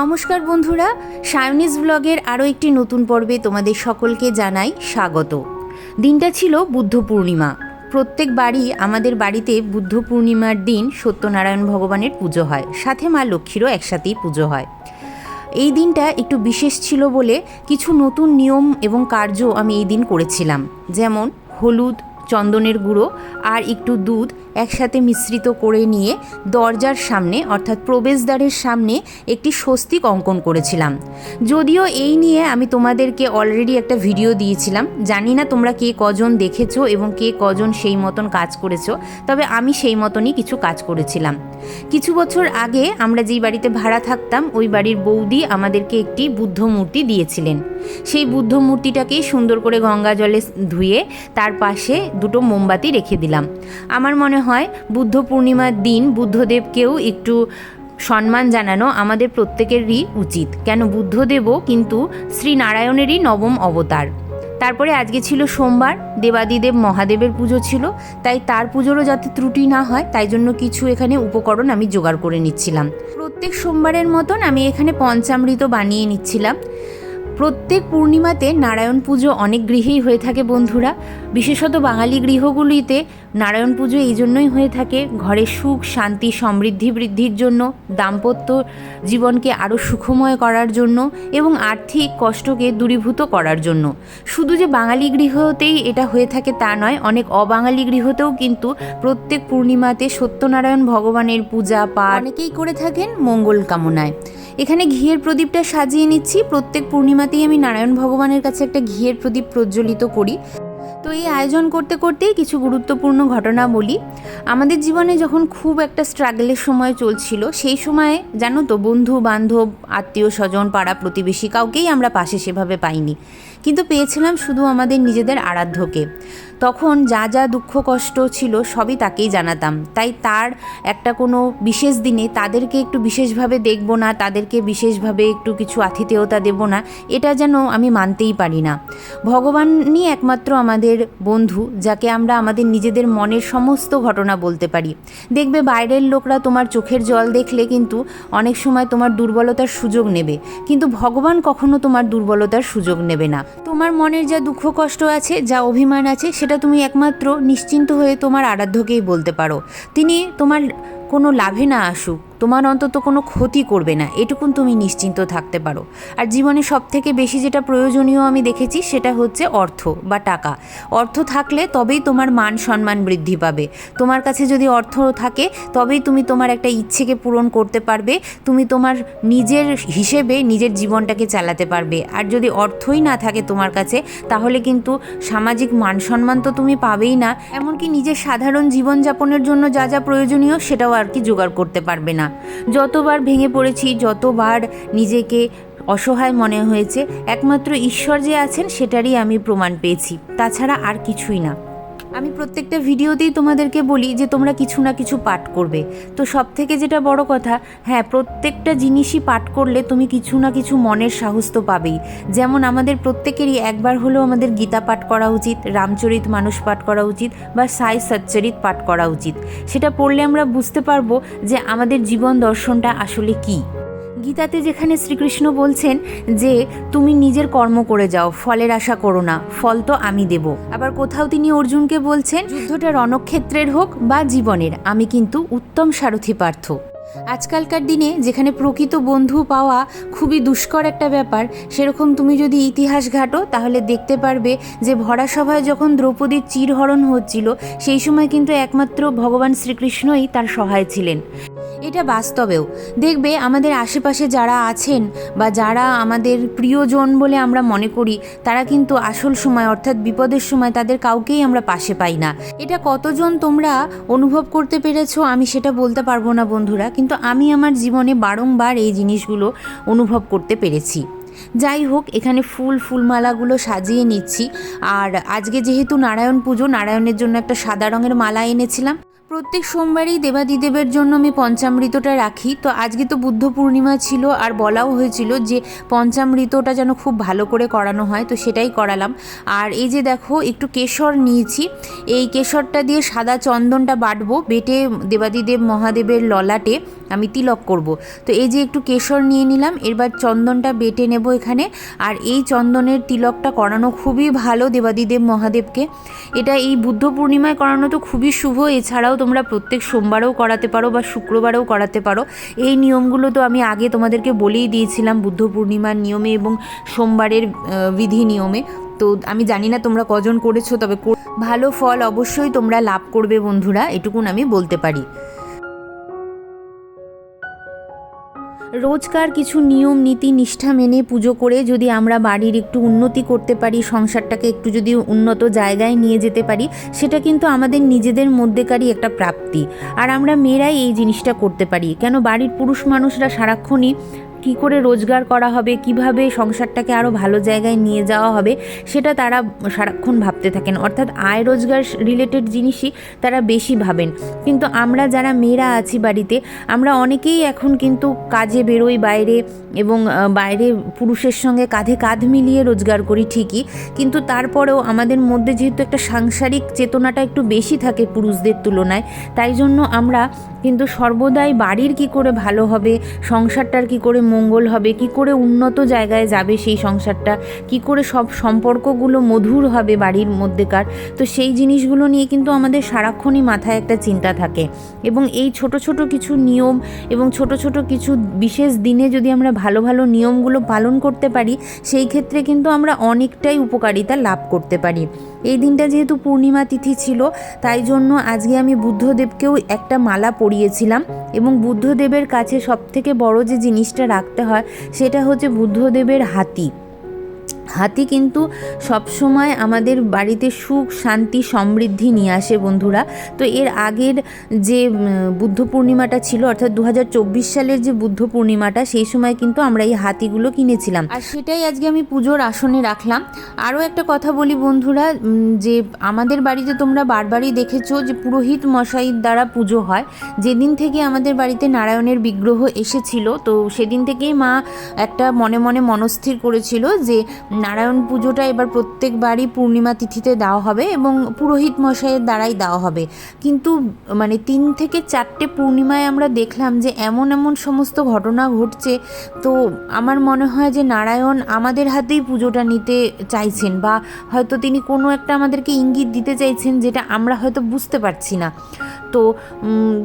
নমস্কার বন্ধুরা সায়নিস ব্লগের আরও একটি নতুন পর্বে তোমাদের সকলকে জানাই স্বাগত। দিনটা ছিল বুদ্ধ পূর্ণিমা। প্রত্যেক বাড়ি আমাদের বাড়িতে বুদ্ধ পূর্ণিমার দিন সত্যনারায়ণ ভগবানের পুজো হয়, সাথে মা লক্ষ্মীরও একসাথেই পুজো হয়। এই দিনটা একটু বিশেষ ছিল বলে কিছু নতুন নিয়ম এবং কার্য আমি এই দিন করেছিলাম। যেমন হলুদ চন্দনের গুঁড়ো আর একটু দুধ একসাথে মিশ্রিত করে নিয়ে দরজার সামনে, অর্থাৎ প্রবেশদ্বারের সামনে, একটি স্বস্তিক অঙ্কন করেছিলাম। যদিও এই নিয়ে আমি তোমাদেরকে অলরেডি একটা ভিডিও দিয়েছিলাম। জানি না তোমরা কে কজন দেখেছ এবং কে কজন সেই মতন কাজ করেছ, তবে আমি সেই মতনই কিছু কাজ করেছিলাম। কিছু বছর আগে আমরা যেই বাড়িতে ভাড়া থাকতাম, ওই বাড়ির বৌদি আমাদেরকে একটি বুদ্ধ মূর্তি দিয়েছিলেন। সেই বুদ্ধ মূর্তিটাকেই সুন্দর করে গঙ্গা জলে ধুয়ে তার পাশে দুটো মোমবাতি রেখে দিলাম। আমার মনে হয় বুদ্ধ পূর্ণিমার দিন বুদ্ধদেবকেও একটু সম্মান জানানো আমাদের প্রত্যেকেরই উচিত। কেন বুদ্ধদেবও কিন্তু শ্রী নারায়ণেরই নবম অবতার। তারপরে আজকে ছিল সোমবার, দেবাদিদেব মহাদেবের পুজো ছিল, তাই তার পুজোরও যাতে ত্রুটি না হয়, তাই জন্য কিছু এখানে উপকরণ আমি জোগাড় করে নিচ্ছিলাম। প্রত্যেক সোমবারের মতন আমি এখানে পঞ্চামৃত বানিয়ে নিচ্ছিলাম। প্রত্যেক পূর্ণিমাতে নারায়ণ পুজো অনেক গৃহেই হয়ে থাকে বন্ধুরা। বিশেষত বাঙালি গৃহগুলিতে নারায়ণ পুজো এই জন্যই হয়ে থাকে। ঘরে সুখ, শান্তি, সমৃদ্ধি বৃদ্ধির জন্য, দাম্পত্য জীবনকে আরও সুখময় করার জন্য এবং আর্থিক কষ্টকে দূরীভূত করার জন্য। শুধু যে বাঙালি গৃহতেই এটা হয়ে থাকে তা নয়, অনেক অবাঙালি গৃহতেও কিন্তু প্রত্যেক পূর্ণিমাতে সত্যনারায়ণ ভগবানের পূজা, পাঠ অনেকেই করে থাকেন মঙ্গল কামনায়। এখানে ঘিয়ের প্রদীপটা সাজিয়ে নিচ্ছি। প্রত্যেক পূর্ণিমাতেই আমি নারায়ণ ভগবানের কাছে একটা ঘিয়ের প্রদীপ প্রজ্বলিত করি। তো এই আয়োজন করতে করতেই কিছু গুরুত্বপূর্ণ ঘটনা বলি। আমাদের জীবনে যখন খুব একটা স্ট্রাগলের সময় চলছিল, সেই সময়ে, জানো তো বন্ধু বান্ধব আত্মীয় স্বজন পাড়া প্রতিবেশী কাউকেই আমরা পাশে সেভাবে পাইনি। কিন্তু পেয়েছিলাম শুধু আমাদের নিজেদের আরাধ্যকে। তখন যা যা দুঃখ কষ্ট ছিল সবই তাকেই জানাতাম। তাই তার একটা কোনো বিশেষ দিনে তাদেরকে একটু বিশেষভাবে দেখব না, তাদেরকে বিশেষভাবে একটু কিছু আতিথেয়তা দেব না, এটা যেন আমি মানতেই পারি না। ভগবানই একমাত্র আমাদের বন্ধু, যাকে আমরা আমাদের নিজেদের মনের সমস্ত ঘটনা বলতে পারি। দেখবে বাইরের লোকরা তোমার চোখের জল দেখলে কিন্তু অনেক সময় তোমার দুর্বলতার সুযোগ নেবে। কিন্তু ভগবান কখনো তোমার দুর্বলতার সুযোগ নেবে না। তোমার মনের যা দুঃখ কষ্ট আছে, যা অভিমান আছে, সেটা তুমি একমাত্র নিশ্চিন্ত হয়ে তোমার আরাধ্যকেই বলতে পারো। তিনি তোমার কোনো লাভে না আসুক, তোমার অন্তত কোনো ক্ষতি করবে না, এটুকুন তুমি নিশ্চিন্ত থাকতে পারো। আর জীবনে সব থেকে বেশি যেটা প্রয়োজনীয় আমি দেখেছি সেটা হচ্ছে অর্থ বা টাকা। অর্থ থাকলে তবেই তোমার মান সম্মান বৃদ্ধি পাবে। তোমার কাছে যদি অর্থ থাকে, তবেই তুমি তোমার একটা ইচ্ছেকে পূরণ করতে পারবে, তুমি তোমার নিজের হিসেবে নিজের জীবনটাকে চালাতে পারবে। আর যদি অর্থই না থাকে তোমার কাছে, তাহলে কিন্তু সামাজিক মান সম্মান তো তুমি পাবেই না। এমনকি নিজের সাধারণ জীবনযাপনের জন্য যা যা প্রয়োজনীয় সেটাও আর কি জোগাড় করতে পারবে না। যতবার ভেঙে পড়েছি, যতবার নিজেকে অসহায় মনে হয়েছে, একমাত্র ঈশ্বর যে আছেন সেটারই আমি প্রমাণ পেয়েছি। তাছাড়া আর কিছুই না। আমি প্রত্যেকটা ভিডিওতেই তোমাদেরকে বলি যে তোমরা কিছু না কিছু পাঠ করবে। তো সব থেকে যেটা বড় কথা হ্যাঁ প্রত্যেকটা জিনিসই পাঠ করলে তুমি কিছু না কিছু মনের সাহস তো পাবেই। যেমন আমাদের প্রত্যেকেরই একবার হলেও আমাদের গীতা পাঠ করা উচিত, রামচরিত মানুষ পাঠ করা উচিত বা সাই সচ্চরিত পাঠ করা উচিত। সেটা পড়লে আমরা বুঝতে পারব যে আমাদের জীবন দর্শনটা আসলে কী। গীতাতে যেখানে শ্রীকৃষ্ণ বলছেন যে, তুমি নিজের কর্ম করে যাও, ফলের আশা করো না, ফল তো আমি দেব। আবার কোথাও তিনি অর্জুনকে বলছেন, যুদ্ধটা রণক্ষেত্রের হোক বা জীবনের, আমি কিন্তু উত্তম সারথি পার্থ। আজকালকার দিনে যেখানে প্রকৃত বন্ধু পাওয়া খুবই দুষ্কর একটা ব্যাপার, সেরকম তুমি যদি ইতিহাস ঘাটো, তাহলে দেখতে পারবে যে, ভরা সভায় যখন দ্রৌপদীর চিরহরণ হচ্ছিল, সেই সময় কিন্তু একমাত্র ভগবান শ্রীকৃষ্ণই তার সহায় ছিলেন। এটা বাস্তবেও। দেখবে আমাদের আশেপাশে যারা আছেন বা যারা আমাদের প্রিয়জন বলে আমরা মনে করি, তারা কিন্তু আসল সময় অর্থাৎ বিপদের সময় তাদের কাউকেই আমরা পাশে পাই না। এটা কতজন তোমরা অনুভব করতে পেরেছ আমি সেটা বলতে পারব না বন্ধুরা, কিন্তু আমি আমার জীবনে বারংবার এই জিনিসগুলো অনুভব করতে পেরেছি। যাই হোক, এখানে ফুল ফুলমালাগুলো সাজিয়ে নিচ্ছি। আর আজকে যেহেতু নারায়ণ পুজো, নারায়ণের জন্য একটা সাদা রঙের মালা এনেছিলাম। প্রত্যেক সোমবারই দেবাদিদেবের জন্য আমি পঞ্চামৃতটা রাখি। তো আজকে তো বুদ্ধ পূর্ণিমা ছিল আর বলাও হয়েছিল যে পঞ্চামৃতটা যেন খুব ভালো করে করানো হয়, তো সেটাই করালাম। আর এই যে দেখো, একটু কেশর নিয়েছি। এই কেশরটা দিয়ে সাদা চন্দনটা বাটবো, বেটে দেবাদিদেব মহাদেবের ললাটে আমি তিলক করব। তো এই যে একটু কেশর নিয়ে নিলাম এবার চন্দনটা বেটে নেব এখানে। আর এই চন্দনের তিলকটা করানো খুবই ভালো দেবাদিদেব মহাদেবকে। এটা এই বুদ্ধ পূর্ণিমায় করানো তো খুবই শুভ, এছাড়াও তোমরা প্রত্যেক সোমবারেও করাতে পারো বা শুক্রবারেও করাতে পারো। এই নিয়মগুলো তো আমি আগে তোমাদেরকে বলেই দিয়েছিলাম বুদ্ধ পূর্ণিমার নিয়মে এবং সোমবারের বিধি নিয়মে। তো আমি জানি না তোমরা কজন করেছ, তবে ভালো ফল অবশ্যই তোমরা লাভ করবে বন্ধুরা, এটুকুন আমি বলতে পারি। রোজকার কিছু নিয়ম, নীতি, নিষ্ঠা মেনে পুজো করে যদি আমরা বাড়ির একটু উন্নতি করতে পারি, সংসারটাকে একটু যদি উন্নত জায়গায় নিয়ে যেতে পারি, সেটা কিন্তু আমাদের নিজেদের মধ্যেকারই একটা প্রাপ্তি। আর আমরা মেয়েরাই এই জিনিসটা করতে পারি। কেন? বাড়ির পুরুষ মানুষরা সারাক্ষণই কী করে রোজগার করা হবে, কীভাবে সংসারটাকে আরও ভালো জায়গায় নিয়ে যাওয়া হবে, সেটা তারা সারাক্ষণ ভাবতে থাকেন। অর্থাৎ আয় রোজগার রিলেটেড জিনিসই তারা বেশি ভাবেন। কিন্তু আমরা যারা মেয়েরা আছি বাড়িতে, আমরা অনেকেই এখন কিন্তু কাজে বেরোই বাইরে এবং বাইরে পুরুষের সঙ্গে কাঁধে কাঁধ মিলিয়ে রোজগার করি ঠিকই। কিন্তু তারপরেও আমাদের মধ্যে যেহেতু একটা সাংসারিক চেতনাটা একটু বেশি থাকে পুরুষদের তুলনায়, তাই জন্য আমরা কিন্তু সর্বদাই বাড়ির কি করে ভালো হবে, সংসারটার কি করে মঙ্গল হবে, কি করে উন্নত জায়গায় যাবে সেই সংসারটা, কি করে সব সম্পর্কগুলো মধুর হবে বাড়ির মধ্যেকার, তো সেই জিনিসগুলো নিয়ে কিন্তু আমাদের সারাক্ষণই মাথায় একটা চিন্তা থাকে। এবং এই ছোট ছোট কিছু নিয়ম এবং ছোট ছোট কিছু বিশেষ দিনে যদি আমরা ভালো ভালো নিয়মগুলো পালন করতে পারি, সেই ক্ষেত্রে কিন্তু আমরা অনেকটাই উপকারিতা লাভ করতে পারি। এই দিনটা যেহেতু পূর্ণিমা তিথি ছিল, তাই জন্য আজকে আমি বুদ্ধদেবকেও একটা মালা পরিয়েছিলাম এবং বুদ্ধদেবের কাছে সবথেকে বড় যে জিনিসটা রাখতে হয় সেটা হচ্ছে বুদ্ধদেবের হাতি। হাতি কিন্তু সবসময় আমাদের বাড়িতে সুখ, শান্তি, সমৃদ্ধি নিয়ে আসে বন্ধুরা। তো এর আগের যে বুদ্ধ পূর্ণিমাটা ছিল, অর্থাৎ দু হাজার চব্বিশ সালের যে বুদ্ধ পূর্ণিমাটা, সেই সময় কিন্তু আমরা এই হাতিগুলো কিনেছিলাম। আর সেটাই আজকে আমি পুজোর আসনে রাখলাম। আরও একটা কথা বলি বন্ধুরা যে আমাদের বাড়িতে তোমরা বারবারই দেখেছ যে পুরোহিত মশাইর দ্বারা পুজো হয়। যেদিন থেকে আমাদের বাড়িতে নারায়ণের বিগ্রহ এসেছিল, তো সেদিন থেকেই মা একটা মনে মনে মনস্থির করেছিল যে নারায়ণ পুজোটা এবার প্রত্যেকবারই পূর্ণিমা তিথিতে দেওয়া হবে এবং পুরোহিত মশাইয়ের দ্বারাই দেওয়া হবে। কিন্তু মানে তিন থেকে চারটে পূর্ণিমায় আমরা দেখলাম যে এমন এমন সমস্ত ঘটনা ঘটছে। তো আমার মনে হয় যে নারায়ণ আমাদের হাতেই পুজোটা নিতে চাইছেন বা হয়তো তিনি কোনো একটা আমাদেরকে ইঙ্গিত দিতে চাইছেন যেটা আমরা হয়তো বুঝতে পারছি না। তো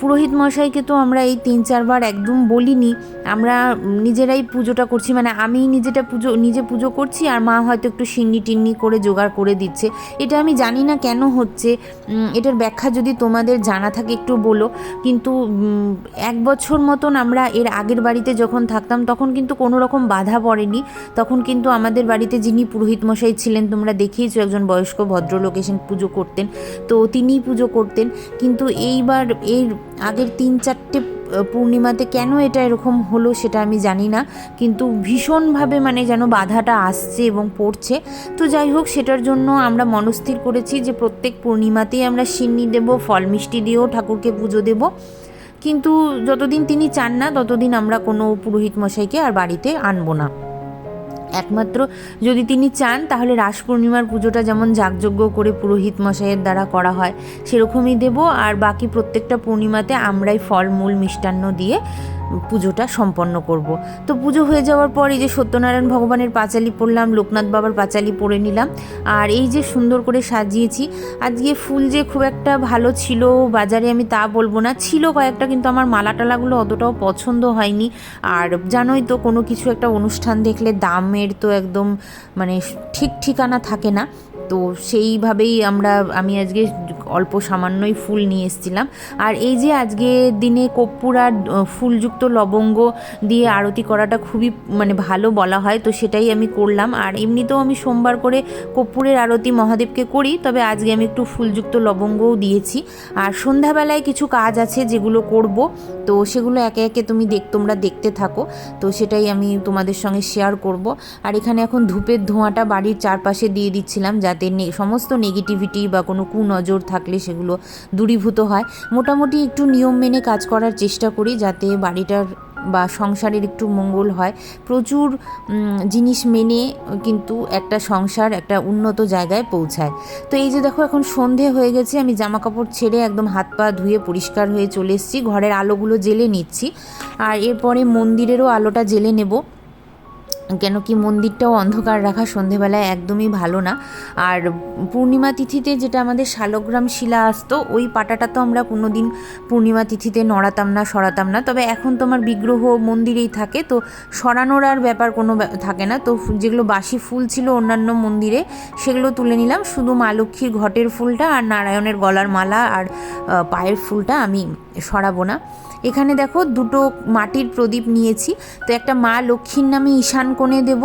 পুরোহিত মশাইকে তো আমরা এই তিন, চারবার একদম বলিনি। আমরা নিজেরাই পুজোটা করছি মানে আমি নিজেটা পুজো, নিজে পুজো করছি আর মা হয়তো একটু সিন্নি টিন্নি করে জোগাড় করে দিচ্ছে। এটা আমি জানি না কেন হচ্ছে এটার ব্যাখ্যা যদি তোমাদের জানা থাকে একটু বলো। কিন্তু এক বছর মতন আমরা এর আগের বাড়িতে যখন থাকতাম, তখন কিন্তু কোনো রকম বাধা পড়েনি। তখন কিন্তু আমাদের বাড়িতে যিনি পুরোহিত মশাই ছিলেন, তোমরা দেখিয়েছো একজন বয়স্ক ভদ্রলোক এসে পুজো করতেন। তো তিনিই পুজো করতেন। কিন্তু এইবার এর আগের তিন চারটে পূর্ণিমাতে কেন এটা এরকম হলো সেটা আমি জানি না, কিন্তু ভীষণভাবে মানে যেন বাধাটা আসছে এবং পড়ছে। তো যাই হোক, সেটার জন্য আমরা মনস্থির করেছি যে প্রত্যেক পূর্ণিমাতেই আমরা সিন্নি দেব, ফল মিষ্টি দিয়েও ঠাকুরকে পুজো দেব। কিন্তু যতদিন তিনি চান না, ততদিন আমরা কোনো পুরোহিত মশাইকে আর বাড়িতে আনব না। একমাত্র যদি তিনি চান, তাহলে রাস পূর্ণিমার পুজোটা যেমন যাগযজ্ঞ করে পুরোহিত মশাইয়ের দ্বারা করা হয়, সেরকমই দেব। আর বাকি প্রত্যেকটা পূর্ণিমাতে আমরাই ফলমূল, মিষ্টান্ন দিয়ে পুজোটা সম্পন্ন করব। তো পুজো হয়ে যাওয়ার পর এই যে সত্যনারায়ণ ভগবানের পাঁচালি পড়লাম, লোকনাথ বাবার পাঁচালি পড়ে নিলাম, আর এই যে সুন্দর করে সাজিয়েছি, আজকে ফুল যে খুব একটা ভালো ছিল বাজারে আমি তা বলব না, ছিল কয়েকটা কিন্তু আমার মালা টালাগুলো অতটাও পছন্দ হয়নি, আর জানোই তো কোনো কিছু একটা অনুষ্ঠান দেখলে দামের তো একদম মানে ঠিক ঠিকানা থাকে না, তো সেইভাবেই আমরা, আমি আজকে অল্প সামান্যই ফুল নিয়ে এসেছিলাম। আর এই যে আজকে দিনে কর্পূর আর ফুলযুক্ত লবঙ্গ দিয়ে আরতি করাটা খুবই মানে ভালো বলা হয়, তো সেটাই আমি করলাম। আর এমনিতেও আমি সোমবার করে কর্পূরের আরতি মহাদেবকে করি, তবে আজকে আমি একটু ফুলযুক্ত লবঙ্গও দিয়েছি। আর সন্ধ্যাবেলায় কিছু কাজ আছে যেগুলো করব, তো সেগুলো একে একে তুমি দেখ, তোমরা দেখতে থাকো, তো সেটাই আমি তোমাদের সঙ্গে শেয়ার করব। আর এখানে এখন ধূপের ধোঁয়াটা বাড়ির চারপাশে দিয়ে দিচ্ছিলাম, যাতে সমস্ত নেগেটিভিটি বা কোনো কুনজর থাকলে সেগুলো দূরীভূত হয়। মোটামুটি একটু নিয়ম মেনে কাজ করার চেষ্টা করি যাতে বাড়িটার বা সংসারের একটু মঙ্গল হয়। প্রচুর জিনিস মেনে কিন্তু একটা সংসার একটা উন্নত জায়গায় পৌঁছায়। তো এই যে দেখো এখন সন্ধে হয়ে গেছে, আমি জামা কাপড় ছেড়ে একদম হাত পা ধুয়ে পরিষ্কার হয়ে চলে এসেছি। ঘরের আলোগুলো জ্বেলে নিচ্ছি। আর এরপরে মন্দিরেরও আলোটা জ্বেলে নেব। কেন কি মন্দিরটাও অন্ধকার রাখা সন্ধেবেলায় একদমই ভালো না। আর পূর্ণিমা তিথিতে যেটা আমাদের শালগ্রাম শিলা আসতো, ওই পাটাটা তো আমরা কোনোদিন পূর্ণিমা তিথিতে নড়াতাম না, সরাতাম না। তবে এখন তো আমার বিগ্রহ মন্দিরেই থাকে, তো সরানোর আর ব্যাপার কোনো থাকে না। তো যেগুলো বাসি ফুল ছিল অন্যান্য মন্দিরে, সেগুলো তুলে নিলাম। শুধু মা লক্ষ্মীর ঘটের ফুলটা আর নারায়ণের গলার মালা আর পায়ের ফুলটা আমি সরাবো না। এখানে দেখো দুটো মাটির প্রদীপ নিয়েছি। তো একটা মা লক্ষ্মীর নামে ঈশান কোণে দেব।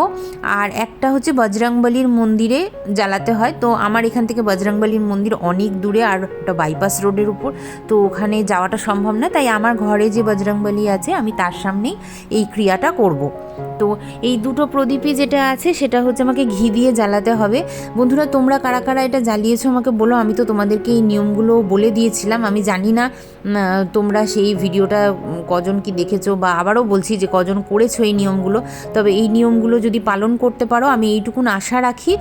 আর একটা হচ্ছে বজরংবলির মন্দিরে জ্বালাতে হয়। তো আমার এখান থেকে বজরংবলির মন্দির অনেক দূরে আর একটা বাইপাস রোডের উপর। তো ওখানে যাওয়াটা সম্ভব না। তাই আমার ঘরে যে বজরংবলী আছে, আমি তার সামনেই এই ক্রিয়াটা করব। তো এই দুটো প্রদীপই যেটা আছে, সেটা হচ্ছে আমাকে ঘি দিয়ে জ্বালাতে হবে। বন্ধুরা, তোমরা কারা কারা এটা জ্বালিয়েছো আমাকে বলো, আমি তো তোমাদেরকে এই নিয়মগুলো বলে দিয়েছিলাম। আমি জানি না তোমরা সেই ভিডিওটা কজন কি দেখেছ বা আবারও বলছি যে কজন করেছ এই নিয়মগুলো। তবে এই নিয়মগুলো যদি পালন করতে পারো, আমি এইটুকুন আশা রাখি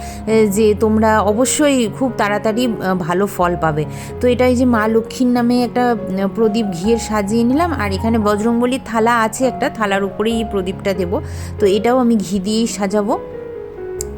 যে তোমরা অবশ্যই খুব তাড়াতাড়ি ভালো ফল পাবে। তো এটা এই যে মা লক্ষ্মীর নামে একটা প্রদীপ ঘিয়ের সাজিয়ে নিলাম, আর এখানে বজরংবলির থালা আছে একটা, থালার উপরেই এই প্রদীপটা দেবো। তো এটাও আমি ঘি দিয়েই সাজাবো।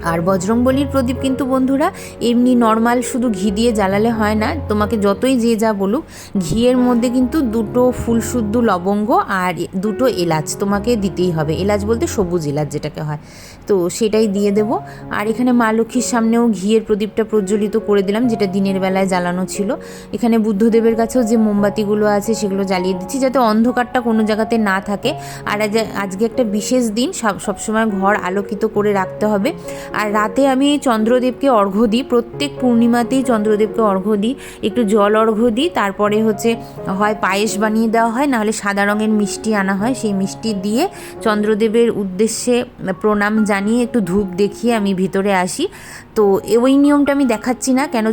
আর বজরংবলির প্রদীপ কিন্তু বন্ধুরা, এমনি নর্মাল শুধু ঘি দিয়ে জ্বালালে হয় না। তোমাকে যতই যে যা বলুক, ঘিয়ের মধ্যে কিন্তু দুটো ফুলশুদ্ধ লবঙ্গ আর দুটো এলাচ তোমাকে দিতেই হবে। এলাচ বলতে সবুজ এলাচ যেটাকে হয়। তো সেটাই দিয়ে দেব। আর এখানে মা লক্ষ্মীর সামনেও ঘিয়ের প্রদীপটা প্রজ্বলিত করে দিলাম, যেটা দিনের বেলায় জ্বালানো ছিল। এখানে বুদ্ধদেবের কাছেও যে মোমবাতিগুলো আছে, সেগুলো জ্বালিয়ে দিচ্ছি যাতে অন্ধকারটা কোনো জায়গাতে না থাকে। আর আজ- আজকে একটা বিশেষ দিন, সব সবসময় ঘর আলোকিত করে রাখতে হবে। আর রাতে আমি চন্দ্রদেবকে অর্ঘ্য দিই, প্রত্যেক পূর্ণিমাতেই চন্দ্রদেবকে অর্ঘ্য দিই, একটু জল অর্ঘ্য দিই, তারপরে হচ্ছে হয় পায়েস বানিয়ে দেওয়া হয়, নাহলে সাদা রঙের মিষ্টি আনা হয়, সেই মিষ্টি দিয়ে চন্দ্রদেবের উদ্দেশ্যে প্রণাম জানিয়ে একটু ধূপ দেখিয়ে আমি ভিতরে আসি। তো ওই নিয়মটা আমি দেখাচ্ছি না, কেন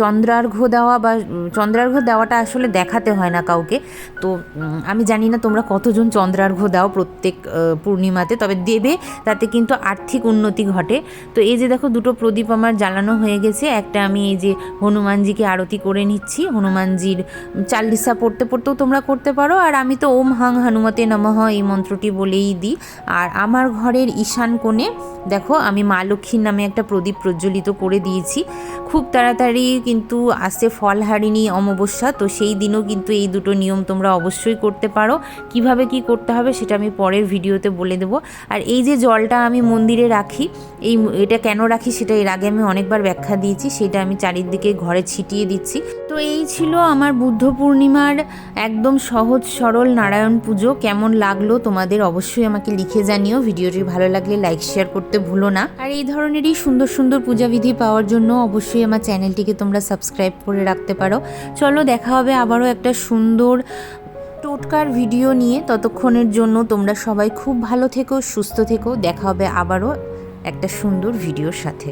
চন্দ্রার্ঘ্য দেওয়া বা, চন্দ্রার্ঘ্য দেওয়াটা আসলে দেখাতে হয় না কাউকে। তো আমি জানি না তোমরা কতজন চন্দ্রার্ঘ্য দাও প্রত্যেক পূর্ণিমাতে, তবে দেবে, তাতে কিন্তু আর্থিক উন্নতি ঘটে। তো এই যে দেখো দুটো প্রদীপ আমার জ্বালানো হয়ে গেছে। একটা আমি এই যে হনুমানজিকে আরতি করে নিচ্ছি। হনুমানজির চাল্লিশা পড়তে পড়তেও তোমরা করতে পারো। আর আমি তো ওম হাং হনুমতে নমঃ এই মন্ত্রটি বলেই দিই। আর আমার ঘরের ঈশান কোণে দেখো আমি মা লক্ষ্মীর নামে একটা প্রদীপ প্রজ্বলিত করে দিয়েছি। খুব তাড়াতাড়ি কিন্তু আসছে ফলহারিণী অমাবস্যা। তো সেই দিনও কিন্তু এই দুটো নিয়ম তোমরা অবশ্যই করতে পারো। কীভাবে কি করতে হবে সেটা আমি পরের ভিডিওতে বলে দেবো। আর এই যে জলটা আমি মন্দিরে রাখি, এই এটা কেন রাখি সেটা এর আগে আমি অনেকবার ব্যাখ্যা দিয়েছি, সেটা আমি চারিদিকে ঘরে ছিটিয়ে দিচ্ছি। তো এই ছিল আমার বুদ্ধ পূর্ণিমার একদম সহজ সরল নারায়ণ পুজো। কেমন লাগল তোমাদের অবশ্যই আমাকে লিখে জানিও। ভিডিওটি ভালো লাগলে লাইক, শেয়ার করতে ভুলো না। আর এই ধরনেরই সুন্দর সুন্দর পূজাবিধি পাওয়ার জন্য অবশ্যই আমার চ্যানেলটিকে তোমরা সাবস্ক্রাইব করে রাখতে পারো। চলো দেখা হবে আবারও একটা সুন্দর টোটকার ভিডিও নিয়ে। ততক্ষণের জন্য তোমরা সবাই খুব ভালো থেকো, সুস্থ থেকো। দেখা হবে আবারও। একটা সুন্দর ভিডিওর সাথে।